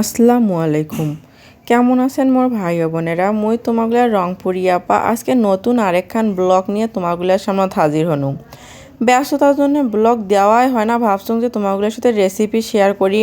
আসসালামু আলাইকুম। কেমন আছেন মোর ভাই বোনেরা? মই তোমাগুলা রংপুরিয়াপা আজকে নতুন আরেকখান ব্লগ নিয়ে তোমাগুলার সামনে হাজির হনু ব্যস্ততার জন্য ব্লগ দেওয়াই হয় না। ভাবছুম যে তোমাগুলোর সাথে রেসিপি শেয়ার করি।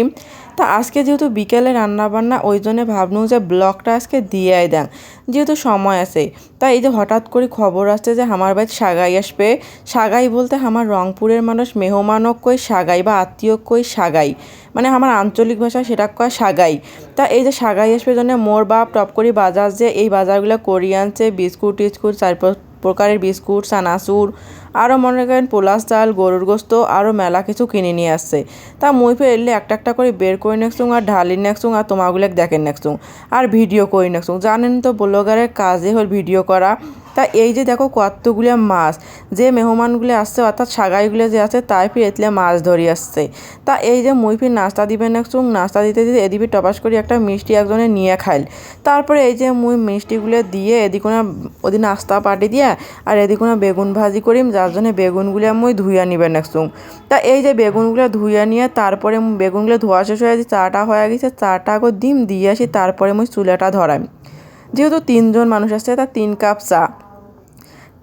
তা আজকে যেহেতু বিকেলে রান্না বান্না ওই জন্য ভাবনু যে ব্লগটা আজকে দিয়েই দেন, যেহেতু সময় আছে। তাই এই যে হঠাৎ করে খবর আসছে যে আমার বাড়ি সাগাই আসবে। সাগাই বলতে আমার রংপুরের মানুষ মেহমানক কই সাগাই বা আত্মীয় কই সাগাই মানে আমার আঞ্চলিক ভাষা সেটা কয় সাগাই। তা এই যে সাগাই আসবে জন্য মোর বাপ টপ করি বাজার যে এই বাজারগুলো করি আনছে বিস্কুট টিস্কুট চারপর প্রকারের বিস্কুট সানাসুর আরও মনে করেন পোলাস চাল গরুর গোস্ত, আরও মেলা কিছু কিনে নিয়ে আসছে। তা মুই ফেললে একটা একটা করে বের করে নেকসুং আর ঢালি নেকসুং আর তোমাগুলো দেখেন নেকসুং আর ভিডিও করে নেকসুং জানেন তো ব্লগারের কাজে হল ভিডিও করা। তা এই যে দেখো কতগুলো মাছ, যে মেহমানগুলো আসছে, অর্থাৎ সাগাইগুলো যে আছে, তাই ফির এতলে মাছ ধরি আসছে। তা এই যে মুই ফির নাস্তা দিবেন একচুং নাস্তা দিতে দিতে এদিকে টপাস করি একটা মিষ্টি একজনে নিয়ে খাইল। তারপরে এই যে মুই মিষ্টিগুলো দিয়ে এদিকে ওদিন নাস্তা পাটি দিয়া, আর এদিকে বেগুন ভাজি করিম, যার জন্য বেগুনগুলো মুই ধুইয়া নিবেন একচুং তা এই যে বেগুনগুলো ধুইয়া নিয়ে তারপরে বেগুনগুলো ধোয়া শেষ হয়ে চাটা হয়ে গেছে, চাটা আগো ডিম দিয়ে আসি, তারপরে মুই চুলাটা ধরাই। যেহেতু তিনজন মানুষ আসছে, তা তিন কাপ চা।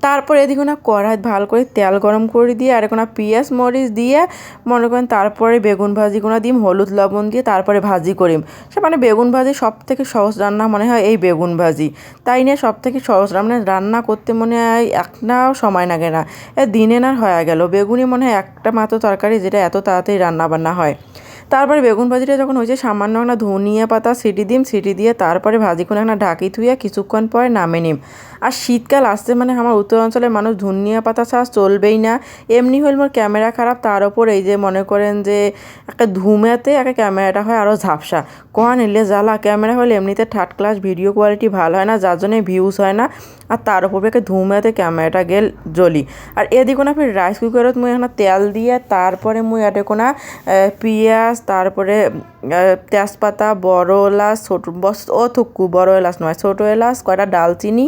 তারপর এদিকে না কড়াই ভালো করে তেল গরম করে দিয়ে, আর কোনো পেঁয়াজ মরিচ দিয়ে, মনে করেন তারপরে বেগুন ভাজি কোনো দিম, হলুদ লবণ দিয়ে তারপরে ভাজি করিম। সে মানে বেগুন ভাজি সব থেকে সহজ রান্না মনে হয় এই বেগুন ভাজি। তাই নিয়ে সব থেকে সহজ মানে রান্না করতে মনে হয় একটাও সময় লাগে না। এ দিনে না হয়ে গেল। বেগুনই মনে হয় একটা মাত্র তরকারি যেটা এত তাড়াতাড়ি রান্না বান্না হয়। তারপরে বেগুন ভাজিটা যখন হয়েছে সামান্য একটা ধনিয়া পাতা, সিটি দিম, সিটি দিয়ে তারপরে ভাজি করে একটা ঢাকি থুইয়া কিছুক্ষণ পরে নামে নিম। আর শীতকাল আসছে মানে আমার উত্তর অঞ্চলের মানুষ ধনিয়া পাতা ছাড়া চলবেই না। এমনি হইল মোর ক্যামেরা খারাপ, তার ওপর এই যে মনে করেন যে একটা ধুমেতে একটা ক্যামেরাটা হয় আরও ঝাপসা। কন এলে জ্বালা, ক্যামেরা হলে এমনিতে থার্ড ক্লাস, ভিডিও কোয়ালিটি ভালো হয় না, যার জন্য ভিউজ হয় না। আর তার উপর একটা ধুমেতে ক্যামেরাটা গেল জ্বলি। আর এদিকে না ফির রাইস কুকারত মুই এখন তেল দিয়ে, তারপরে মুই এটা কোনা পিঁয়াজ তারপরে তেজপাতা, বড় এলাচ, ছোট ও থুকু বড় এলাচ নয়, ছোটো এলাচ, কয়টা ডালচিনি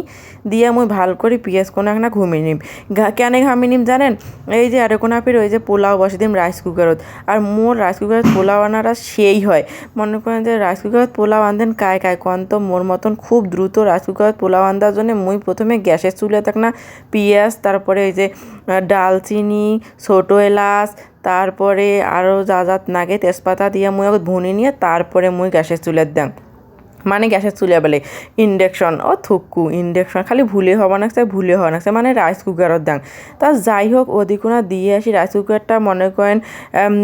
দিয়ে মুই ভালো করে পিঁয়াজ কোনো একটা ঘুমিয়ে নিম। কেন ঘামি নিম জানেন? এই যে আর কোনো ফির ওই যে পোলাও বসে দিম রাইস কুকারত আর মোর রাইস কুকারত পোলাও আনাটা সেই হয়। মনে করেন যে রাইস কুকারত পোলাও আনতেন কায় কায় কন তো মোর মতন খুব দ্রুত রাইস কুকারত পোলাও আনতার জন্য মুই প্রথমে গ্যাসের চুলে থাক না পেঁয়াজ, তারপরে এই যে ডালচিনি, ছোটো এলাচ তারপরে আরও যা যা নাগে তেজপাতা দিয়ে মুই ভুনি নিয়ে তারপরে মুই গ্যাসের চুলের দাম। মানে গ্যাসের চুলে বেলে। ইন্ডাকশন, ও থুক্কু ইন্ডাকশন, খালি ভুলে হওয়া নাকছে ভুলে হওয়া নাকছে মানে রাইস কুকারত দাং। তা যাই হোক ওদিকুনা দিয়ে আসি রাইস কুকারটা মনে করেন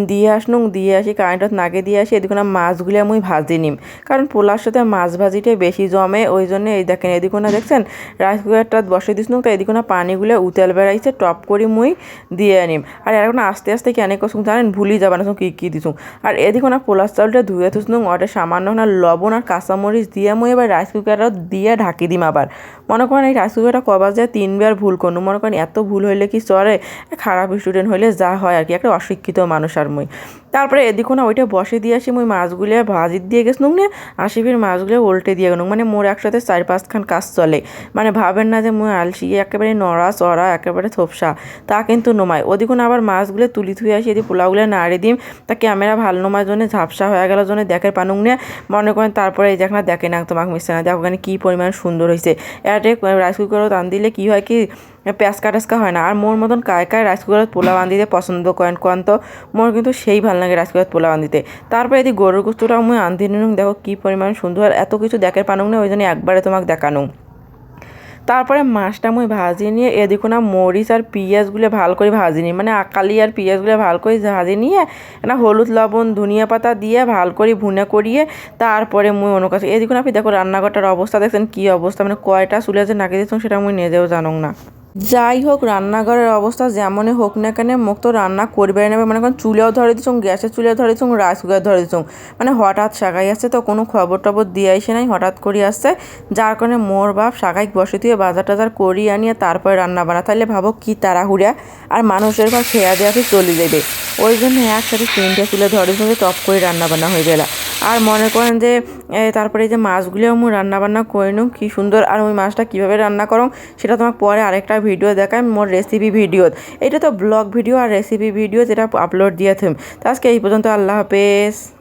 দিয়ে আসনুং দিয়ে আসি কারেন্টত নাগে দিয়ে আসি এদিকুনা মাছগুলো মুই ভাজি নিম। কারণ পোলার সাথে মাছ ভাজিটাই বেশি জমে, ওই জন্য এই দেখেন এদিকুনা দেখছেন রাইস কুকারটা বসে দিসনুং তো এদিকুনা পানিগুলো উতেল বেড়াইছে, টপ করি মুই দিয়ে আনিম আর এখন আস্তে আস্তে কেন কসুং জানেন, ভুলি যাবে কী কী দিছুং আর এদিকুনা পোলার চাউলটা ধুয়ে থুসনুং ওটা সামান্য না লবণ আর কাঁচা মরিচ দিয়ে মুই এবার রাইস কুকারত দিয়ে ঢাকি দিম আবার। মনে করেন এই রাইস কুকারটা কবার যায় তিনবার ভুল করুন মনে করেন এত ভুল হইলে কি চলে খারাপ স্টুডেন্ট হইলে যা হয় আর কি। একটা অশিক্ষিত মানুষ আর মুই। তারপরে এদিকে না ওইটা বসে দিয়ে আসি, মুই মাছগুলো ভাজি দিয়ে গেছিলাম না আসি ফির মাছগুলো উল্টে দিয়ে গেলাম। মানে মোর একসাথে চার পাঁচখান কাজ চলে। মানে ভাবেন না যে মুই আলসি, একেবারে নড়া চড়া, একেবারে থোপসা। তা কিন্তু নমায় ওদিকে আবার মাছগুলো তুলি থুয়ে আসি, এদিকে পোলাওগুলো নাড়ি দিম। তা ক্যামেরা ভালো নমার জন্য ঝাপসা হয়ে গেল জন্য দেখের পানুক নিয়ে মনে করেন তারপরে এই দেখনা দেখে না তোমাকে মিশছে না। দেখো ওখানে কী পরিমাণ সুন্দর হয়েছে এতে রাইস কুকারও টান দিলে কী হয় কি পেঁচকা টেস্কা হয় না। আর মোর মতন কায় কায় রাইস কুকারত পোলাও আনদিতে পছন্দ করেন, কন তো মোর কিন্তু সেই ভালো লাগে রাইস কুকারত পোলাও আনদিতে তারপরে এদিকে গরুর গোস্তটাও মুই আনতে নিনুন দেখো কী পরিমাণ সুন্দর এত কিছু দেখার পানুক না, ওই জন্য একবারে তোমাকে দেখানো তারপরে মাছটা মুই ভাজি নিয়ে এদিকে না মরিচ আর পিঁয়াজগুলো ভালো করে ভাজি নিই মানে আকালি আর পিঁয়াজগুলো ভালো করে ভাজি নিয়ে না হলুদ, লবণ, ধনিয়া পাতা দিয়ে ভালো করে ভুনে করিয়ে তারপরে মুই অন্য কাছে এদিকে আপনি দেখো রান্নাঘরটার অবস্থা দেখছেন কী অবস্থা মানে কয়টা চুলে যে নাকি দিচ্ছেন সেটা মুই নিজেও জানো না। যাই হোক, রান্নাঘরের অবস্থা যেমনই হোক না কেন, মুখ তো রান্না করবে নেবে মানে কোন চুলেও ধরে দিচ্ছুং গ্যাসের চুলে ধরে দিচ্ছুং রাইস কুকার ধরে দিচ্ছুং মানে হঠাৎ শাকাই আসছে তো কোনো খবর টবর দিয়ে আসে নাই, হঠাৎ করে আসছে। যার কারণে মোর বাপ শাকাই বসে দিয়ে বাজার টাজার করি আনিয়ে তারপরে রান্না বানা তাহলে ভাবো কি তাড়াহুড়া, আর মানুষের ঘর খেয়া দেওয়া চলে যাবে। ওই জন্য একসাথে তিনটে চুলে ধরে ধরে টপ করে রান্না বান্না হয়ে গেলা। আর মনে করেন যে তারপরে এই যে মাছগুলিও আমি রান্নাবান্না করে নিও কী সুন্দর। আর ওই মাছটা কীভাবে রান্না করো, সেটা তোমাকে পরে আরেকটা ভিডিও দেখায় মোর রেসিপি ভিডিও এটা তো ব্লগ ভিডিও আর রেসিপি ভিডিও যেটা আপলোড দিয়েছে। তো আজকে এই পর্যন্ত, আল্লাহ হাফেজ।